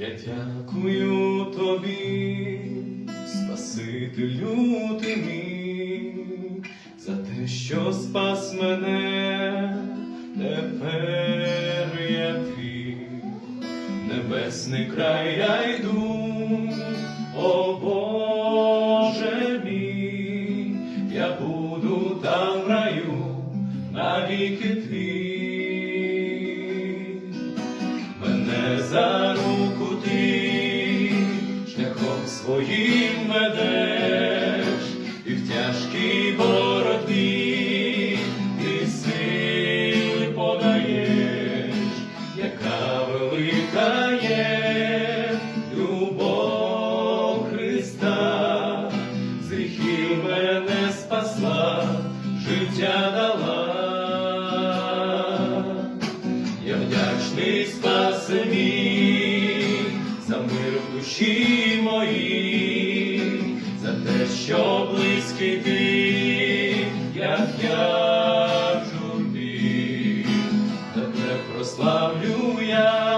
Я дякую тобі, Спасителю ти мій, за те, що спас мене, тепер я твій, небесний край я йду, о Боже мій, я буду там в раю, навіки твій. Мене за ти шляхом своїм ведеш, і в тяжкій боротьбі ти сили подаєш, яка велика є любов Христа, з гріхів мене спасла, життя дала. Я вдячний спаси душі моїй, за те, що близький ти, як я в журбі, тебе прославлю я,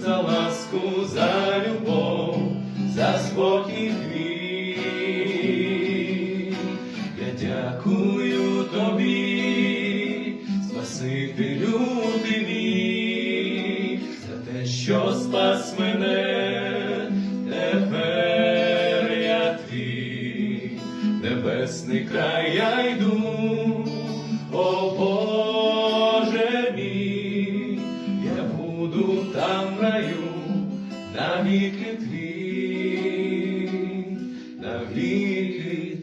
за ласку, за любов, за спокій. Я дякую тобі, Спасителю небесний край я йду, о Боже мій, я буду там в раю, на навіки твій, навіки.